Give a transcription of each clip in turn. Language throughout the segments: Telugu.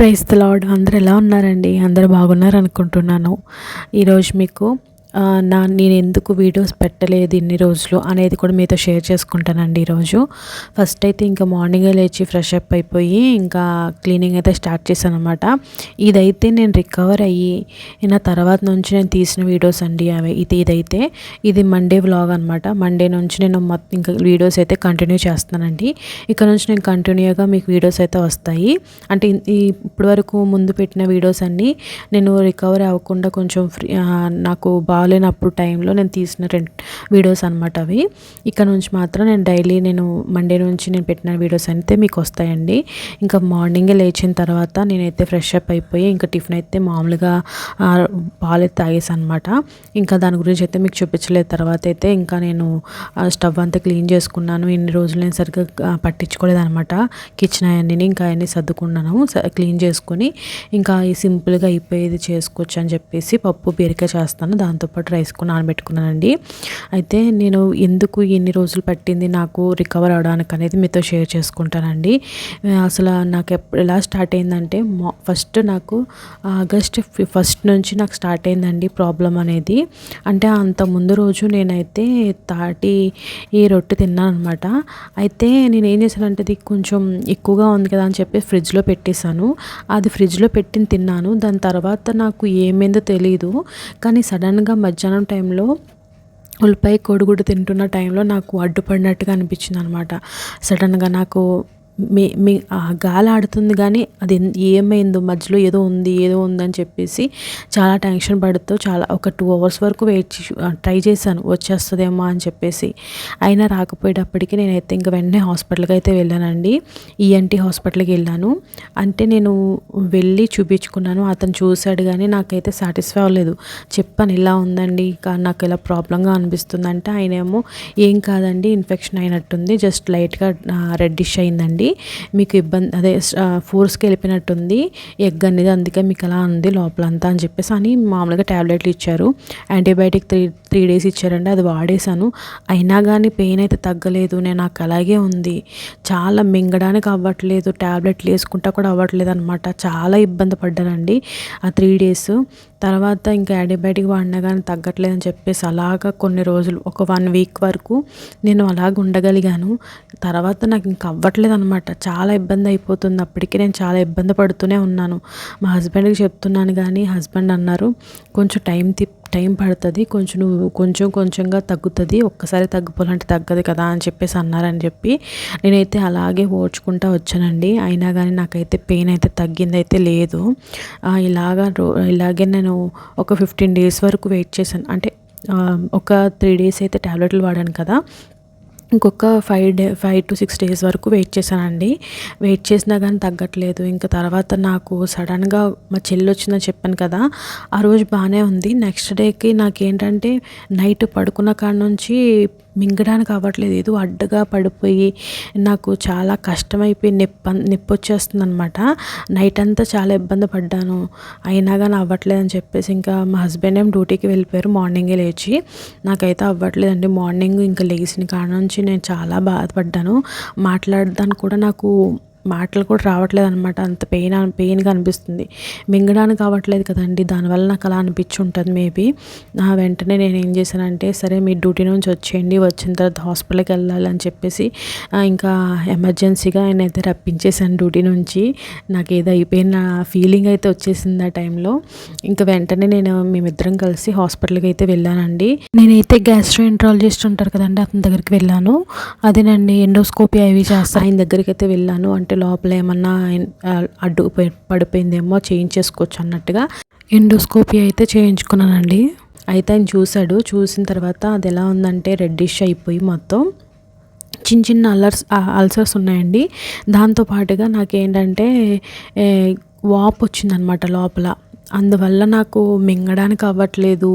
ప్రైస్ ద లార్డ్ అందరు ఎలా ఉన్నారండి? అందరు బాగున్నారు అనుకుంటున్నాను ఈరోజు మీకు నా నేను ఎందుకు వీడియోస్ పెట్టలేదు ఇన్ని రోజులు అనేది కూడా మీతో షేర్ చేసుకుంటానండి ఈరోజు. ఫస్ట్ అయితే ఇంకా మార్నింగే లేచి ఫ్రెష్ అప్ అయిపోయి ఇంకా క్లీనింగ్ అయితే స్టార్ట్ చేశాను అనమాట ఇదైతే నేను రికవర్ అయ్యి నా తర్వాత నుంచి నేను తీసిన వీడియోస్ అండి అవి. ఇది ఇదైతే. ఇది మండే వ్లాగ్ అనమాట మండే నుంచి నేను మొత్తం ఇంకా వీడియోస్ అయితే కంటిన్యూ చేస్తానండి ఇక్కడ నుంచి నేను కంటిన్యూగా మీకు వీడియోస్ అయితే వస్తాయి. అంటే ఇప్పటివరకు ఈ ఇప్పటి వరకు ముందు పెట్టిన వీడియోస్ అన్నీ నేను రికవర్ అవ్వకుండా కొంచెం ఫ్రీ నాకు బాగా బాగాలేనప్పుడు టైంలో నేను తీసిన రెండు వీడియోస్ అనమాట అవి. ఇక్కడ నుంచి మాత్రం నేను డైలీ నేను మండే నుంచి నేను పెట్టిన వీడియోస్ అయితే మీకు వస్తాయండి. ఇంకా మార్నింగే లేచిన తర్వాత నేనైతే ఫ్రెష్ అప్ అయిపోయి ఇంకా టిఫిన్ అయితే మామూలుగా పాలు అయితే తాగేసాను అనమాట ఇంకా దాని గురించి అయితే మీకు చూపించలేదు. తర్వాత అయితే ఇంకా నేను ఆ, స్టవ్ అంతా క్లీన్ చేసుకున్నాను. ఇన్ని రోజులు నేను సరిగ్గా పట్టించుకోలేదు అనమాట కిచెన్ అవన్నీ ఇంకా అవన్నీ సర్దుకున్నాను. స- క్లీన్ చేసుకుని ఇంకా ఈ సింపుల్గా అయిపోయేది చేసుకోవచ్చు అని చెప్పేసి పప్పు బీరకాయ చేస్తాను. దాంతో దాంతోపాటు రైస్ కూడా నానబెట్టుకున్నానండి. అయితే నేను ఎందుకు ఎన్ని రోజులు పట్టింది నాకు రికవర్ అవడానికి అనేది మీతో షేర్ చేసుకుంటానండి. అసలు నాకు ఎప్పుడు ఎలా స్టార్ట్ అయిందంటే మా ఫస్ట్ నాకు ఆగస్ట్ ఫస్ట్ నుంచి నాకు స్టార్ట్ అయిందండి ప్రాబ్లం అనేది. అంటే అంత ముందు రోజు నేనైతే తాటి ఈ రొట్టె తిన్నాను అనమాట అయితే నేను ఏం చేశానంటే అది కొంచెం ఎక్కువగా ఉంది కదా అని చెప్పి ఫ్రిడ్జ్లో పెట్టేశాను. అది ఫ్రిడ్జ్లో పెట్టిన తిన్నాను. దాని తర్వాత నాకు ఏమైందో తెలియదు కానీ సడన్గా మధ్యాహ్నం టైంలో ఉల్లిపాయ కోడిగుడ్డు తింటున్న టైంలో నాకు అడ్డుపడినట్టుగా అనిపించింది అనమాట సడన్గా నాకు మీ మీ ఆ గాలి ఆడుతుంది కానీ అది ఏమైందో మధ్యలో ఏదో ఉంది ఏదో ఉందని చెప్పేసి చాలా టెన్షన్ పడుతూ చాలా ఒక టూ అవర్స్ వరకు వెయిట్ ట్రై చేశాను. వచ్చేస్తుందేమో అని చెప్పేసి. అయినా రాకపోయేటప్పటికి నేనైతే ఇంక వెంటనే హాస్పిటల్కి అయితే వెళ్ళానండి. ఈఎన్టీ హాస్పిటల్కి వెళ్ళాను. అంటే నేను వెళ్ళి చూపించుకున్నాను. అతను చూశాడు కానీ నాకైతే సాటిస్ఫై అవ్వలేదు. చెప్పాను ఇలా ఉందండి కానీ నాకు ఇలా ప్రాబ్లంగా అనిపిస్తుంది అంటే ఆయన ఏమో ఏం కాదండి ఇన్ఫెక్షన్ అయినట్టుంది జస్ట్ లైట్గా రెడ్డిష్ అయిందండి మీకు ఇబ్బంది అదే ఫోర్స్కి వెళ్ళిపోయినట్టుంది. ఎగ్ అనేది అందుకే మీకు అలా ఉంది లోపలంతా అని చెప్పేసి అని మామూలుగా ట్యాబ్లెట్లు ఇచ్చారు. యాంటీబయాటిక్ త్రీ త్రీ డేస్ ఇచ్చారండి అది వాడేశాను. అయినా కానీ పెయిన్ అయితే తగ్గలేదు నేను నాకు అలాగే ఉంది. చాలా మింగడానికి అవ్వట్లేదు ట్యాబ్లెట్లు వేసుకుంటా కూడా అవ్వట్లేదు అనమాట చాలా ఇబ్బంది పడ్డానండి ఆ త్రీ డేస్ తర్వాత ఇంకా యాంటీబయాటిక్ వాడినా కానీ తగ్గట్లేదని చెప్పేసి అలాగా కొన్ని రోజులు ఒక వన్ వీక్ వరకు నేను అలాగ ఉండగలిగాను తర్వాత నాకు ఇంకా అవ్వట్లేదు అనమాట చాలా ఇబ్బంది అయిపోతుంది అప్పటికి నేను చాలా ఇబ్బంది పడుతూనే ఉన్నాను. మా హస్బెండ్కి చెప్తున్నాను కానీ హస్బెండ్ అన్నారు కొంచెం టైం తి టైం పడుతుంది. కొంచెం నువ్వు కొంచెం కొంచెంగా తగ్గుతుంది. ఒక్కసారి తగ్గిపోవాలంటే తగ్గదు కదా అని చెప్పేసి అన్నారని చెప్పి నేనైతే అలాగే ఓడ్చుకుంటా వచ్చానండి. అయినా కానీ నాకైతే పెయిన్ అయితే తగ్గింది అయితే లేదు ఇలాగా రో- ఇలాగే నేను ఒక ఫిఫ్టీన్ డేస్ వరకు వెయిట్ చేశాను. అంటే ఒక త్రీ డేస్ అయితే ట్యాబ్లెట్లు వాడాను కదా. ఇంకొక five day five to six days వరకు వెయిట్ చేశానండి. వెయిట్ చేసినా కానీ తగ్గట్లేదు. ఇంకా తర్వాత నాకు సడన్గా మా చెల్లి వచ్చిందని చెప్పాను కదా ఆ రోజు బాగానే ఉంది. నెక్స్ట్ డేకి నాకేంటంటే నైట్ పడుకున్న కాడ నుంచి మింగడానికి అవ్వట్లేదు. ఏదో అడ్డగా పడిపోయి నాకు చాలా కష్టమైపోయి నొప్పి నొప్పి వచ్చేస్తుంది అనమాట నైట్ అంతా చాలా ఇబ్బంది పడ్డాను. అయినా కానీ అవ్వట్లేదు అని చెప్పేసి ఇంకా మా హస్బెండ్ ఏం డ్యూటీకి వెళ్ళిపోయారు. మార్నింగే లేచి నాకైతే అవ్వట్లేదండి. మార్నింగ్ ఇంకా లేచిన కాడ నుంచి నేను చాలా బాధపడ్డాను. మాట్లాడడానికి కూడా నాకు మాటలు కూడా రావట్లేదు అనమాట అంత పెయిన్ పెయిన్గా అనిపిస్తుంది. మింగడానికి అవ్వట్లేదు కదండి. దానివల్ల నాకు అలా అనిపించి ఉంటుంది మేబీ. నా వెంటనే నేను ఏం చేశానంటే సరే మీ డ్యూటీ నుంచి వచ్చేయండి. వచ్చిన తర్వాత హాస్పిటల్కి వెళ్ళాలి అని చెప్పేసి ఇంకా ఎమర్జెన్సీగా ఆయన అయితే రప్పించేసాను డ్యూటీ నుంచి. నాకు ఏదో అయిపోయిన ఫీలింగ్ అయితే వచ్చేసింది ఆ టైంలో. ఇంకా వెంటనే నేను మేమిద్దరం కలిసి హాస్పిటల్కి అయితే వెళ్ళానండి. నేనైతే గ్యాస్ట్రో ఎంట్రాలజిస్ట్ ఉంటారు కదండి అతని దగ్గరికి వెళ్ళాను. అదేనండి ఎండోస్కోపీ అవి చేస్తాను ఆయన దగ్గరికి అయితే వెళ్ళాను. అంటే లోపల ఏమన్నా అడ్డు పడిపోయిందేమో చేయించేసుకోవచ్చు అన్నట్టుగా ఎండోస్కోపీ అయితే చేయించుకున్నానండి. అయితే ఆయన చూశాడు. చూసిన తర్వాత అది ఎలా ఉందంటే రెడ్డిష్ అయిపోయి మొత్తం చిన్న చిన్న అల్లర్స్ అల్సర్స్ ఉన్నాయండి. దాంతో పాటుగా నాకేంటంటే ఏ, వాపు వచ్చిందనమాట లోపల. అందువల్ల నాకు మింగడానికి అవ్వట్లేదు.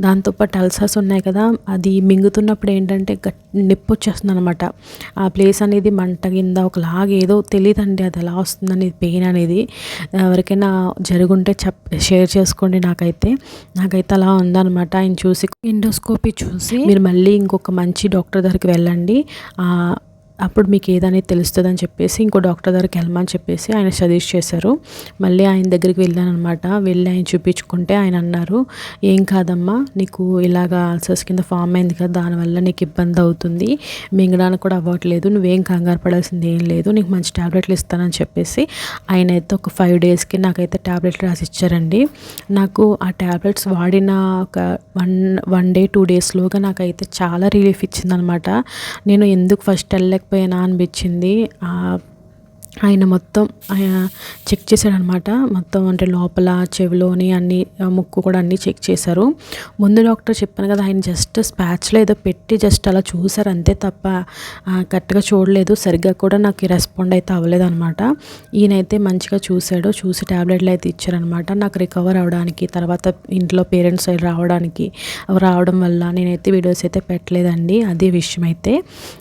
దాంతోపాటు అల్సర్స్ ఉన్నాయి కదా అది మింగుతున్నప్పుడు ఏంటంటే గట్ నొప్పి వచ్చేస్తుంది అనమాట ఆ ప్లేస్ అనేది మంట కింద ఒకలాగా ఏదో తెలియదండి అది ఎలా వస్తుందని పెయిన్ అనేది. ఎవరికైనా జరుగుంటే చెప్ షేర్ చేసుకోండి నాకైతే. నాకైతే అలా ఉందన్నమాట. ఆయన చూసి ఎండోస్కోపీ చూసి మీరు మళ్ళీ ఇంకొక మంచి డాక్టర్ దగ్గరికి వెళ్ళండి. అప్పుడు మీకు ఏదనేది తెలుస్తుందని చెప్పేసి ఇంకో డాక్టర్ దగ్గరికి వెళ్ళమని చెప్పేసి ఆయన సజెస్ట్ చేశారు. మళ్ళీ ఆయన దగ్గరికి వెళ్ళాను అనమాట వెళ్ళి ఆయన చూపించుకుంటే ఆయన అన్నారు ఏం కాదమ్మా నీకు ఇలాగ అల్సర్స్ కింద ఫామ్ అయింది కదా దానివల్ల నీకు ఇబ్బంది అవుతుంది. మింగడానికి కూడా అవ్వట్లేదు నువ్వేం కంగారు పడాల్సింది ఏం లేదు నీకు మంచి టాబ్లెట్లు ఇస్తానని చెప్పేసి ఆయన అయితే ఒక ఫైవ్ డేస్కి నాకైతే ట్యాబ్లెట్లు రాసి ఇచ్చారండి నాకు ఆ ట్యాబ్లెట్స్ వాడిన ఒక వన్ వన్ డే టూ డేస్లోగా నాకైతే చాలా రిలీఫ్ ఇచ్చిందనమాట నేను ఎందుకు ఫస్ట్ వెళ్ళలేకపోయానా అనిపించింది. ఆయన మొత్తం ఆయన చెక్ చేశాడనమాట. మొత్తం అంటే లోపల చెవిలోని అన్ని ముక్కు కూడా అన్నీ చెక్ చేశారు. ముందు డాక్టర్ చెప్పాను కదా ఆయన జస్ట్ స్పాచ్లో ఏదో పెట్టి జస్ట్ అలా చూసారు అంతే తప్ప కరెక్ట్గా చూడలేదు. సరిగ్గా కూడా నాకు రెస్పాండ్ అయితే అవ్వలేదు అనమాట ఈయనైతే మంచిగా చూశాడు చూసి ట్యాబ్లెట్లు అయితే ఇచ్చారనమాట. నాకు రికవర్ అవడానికి తర్వాత ఇంట్లో పేరెంట్స్ రావడానికి రావడం వల్ల నేనైతే వీడియోస్ అయితే పెట్టలేదండి అదే విషయం అయితే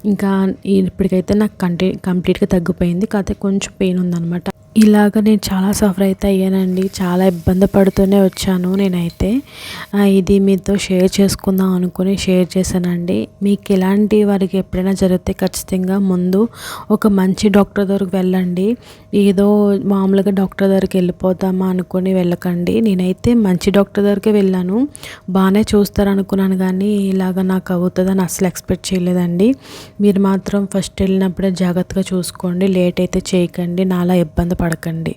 ఇంకా ఇప్పటికైతే నాకు కంటి కంప్లీట్గా తగ్గిపోయింది. కాకపోతే కొంచెం పెయిన్ ఉందన్నమాట. ఇలాగ నేను చాలా సఫర్ అయితే అయ్యానండి చాలా ఇబ్బంది పడుతూనే వచ్చాను నేనైతే. ఇది మీతో షేర్ చేసుకుందాం అనుకుని షేర్ చేశానండి. మీకు ఎలాంటి వారికి ఎప్పుడైనా జరిగితే ఖచ్చితంగా ముందు ఒక మంచి డాక్టర్ దగ్గరకు వెళ్ళండి. ఏదో మామూలుగా డాక్టర్ దగ్గరికి వెళ్ళిపోదామా అనుకుని వెళ్ళకండి. నేనైతే మంచి డాక్టర్ దగ్గరికి వెళ్ళాను. బాగానే చూస్తారు అనుకున్నాను కానీ ఇలాగ నాకు అవుతుందని అసలు ఎక్స్పెక్ట్ చేయలేదండి. మీరు మాత్రం ఫస్ట్ వెళ్ళినప్పుడే జాగ్రత్తగా చూసుకోండి. లేట్ అయితే చేయకండి. నాలా ఇబ్బంది పడకండి.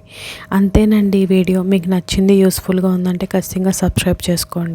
అంతేనండి ఈ వీడియో. మీకు నచ్చింది యూస్ఫుల్గా ఉందంటే ఖచ్చితంగా సబ్స్క్రైబ్ చేసుకోండి.